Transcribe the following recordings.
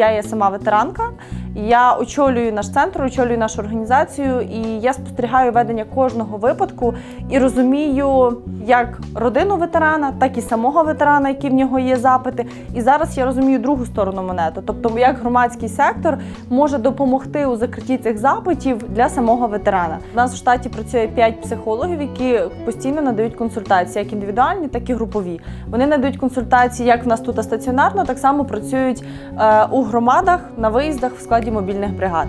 Я є сама ветеранка. Я очолюю наш центр, очолюю нашу організацію, і я спостерігаю ведення кожного випадку і розумію як родину ветерана, так і самого ветерана, які в нього є запити. І зараз я розумію другу сторону монети, тобто як громадський сектор може допомогти у закритті цих запитів для самого ветерана. У нас в штаті працює 5 психологів, які постійно надають консультації, як індивідуальні, так і групові. Вони надають консультації як в нас тут стаціонарно, так само працюють е, у громадах на виїздах в складі мобільних бригад.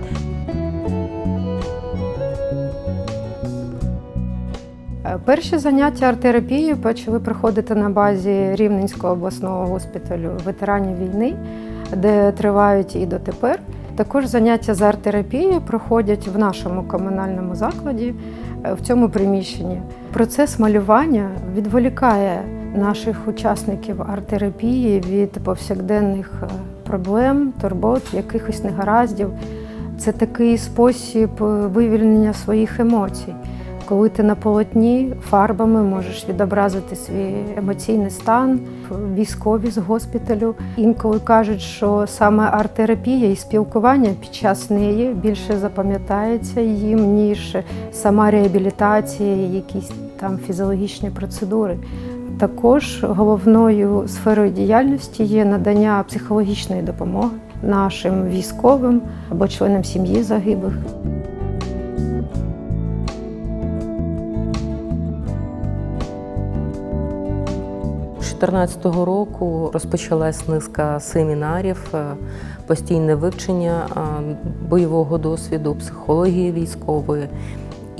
Е, Перші заняття арт-терапією почали приходити на базі Рівненського обласного госпіталю ветеранів війни, де тривають і дотепер. Також заняття з арт-терапією проходять в нашому комунальному закладі е, в цьому приміщенні. Процес малювання відволікає наших учасників арт-терапії від повсякденних е, проблем, турбот, якихось негараздів. Це такий спосіб е, вивільнення своїх емоцій. Коли ти на полотні фарбами можеш відобразити свій емоційний стан, військові з госпіталю. Інколи кажуть, що саме арт-терапія і спілкування під час неї більше запам'ятається їм, ніж сама реабілітація, якісь там фізіологічні процедури. Також головною сферою діяльності є надання психологічної допомоги нашим військовим або членам сім'ї загиблих. З 2014 року розпочалась низка семінарів, е, постійне вивчення е, бойового досвіду, психології військової.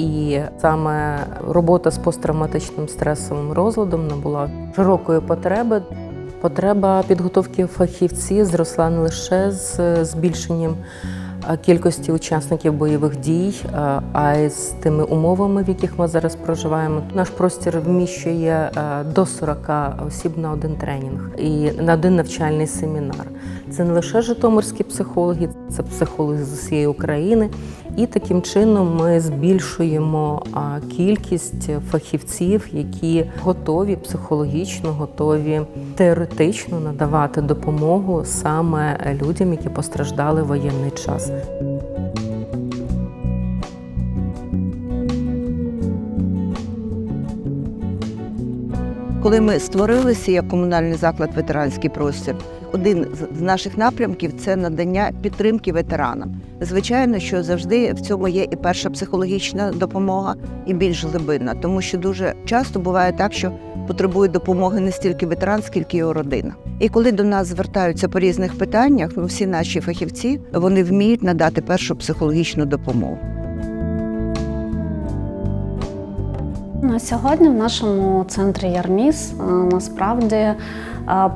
І саме робота з посттравматичним стресовим розладом набула широкої потреби. Потреба підготовки фахівців зросла не лише з збільшенням кількості учасників бойових дій, а й з тими умовами, в яких ми зараз проживаємо. Наш простір вміщує до 40 осіб на один тренінг і на один навчальний семінар. Це не лише житомирські психологи, це психологи з усієї України. І таким чином ми збільшуємо кількість фахівців, які готові психологічно, готові теоретично надавати допомогу саме людям, які постраждали в воєнний час. Коли ми створилися як комунальний заклад ветеранський простір, один з- наших напрямків це надання підтримки ветеранам. Звичайно, що завжди в цьому є і перша психологічна допомога, і більш глибинна, тому що дуже часто буває так, що потребує допомоги не стільки ветеран, скільки його родина. І коли до нас звертаються по різних питаннях, ну, всі наші фахівці вони вміють надати першу психологічну допомогу. На сьогодні в нашому центрі Ярміс е, насправді е,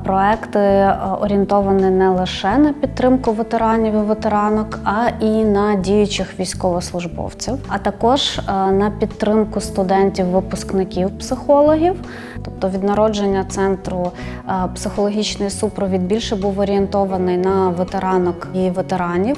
проекти е, орієнтовані не лише на підтримку ветеранів і ветеранок, а і на діючих військовослужбовців, а також на підтримку студентів-випускників психологів. Тобто від народження центру психологічний супровід більше був орієнтований на ветеранок і ветеранів,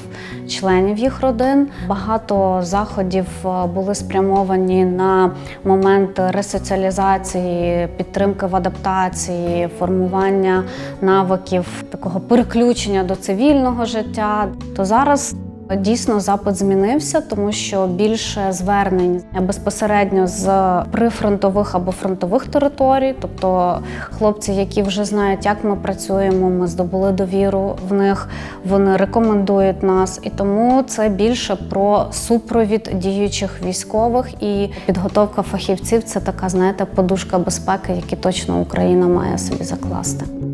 членів їх родин. Багато заходів були спрямовані на момент ресоціалізації, підтримки в адаптації, формування навиків такого переключення до цивільного життя. То зараз Дійсно, запит змінився, тому що більше звернень безпосередньо з прифронтових або фронтових територій, тобто хлопці, які вже знають, як ми працюємо, ми здобули довіру в них, вони рекомендують нас, і тому це більше про супровід діючих військових і підготовка фахівців. Це така, знаєте, подушка безпеки, яку точно Україна має собі закласти.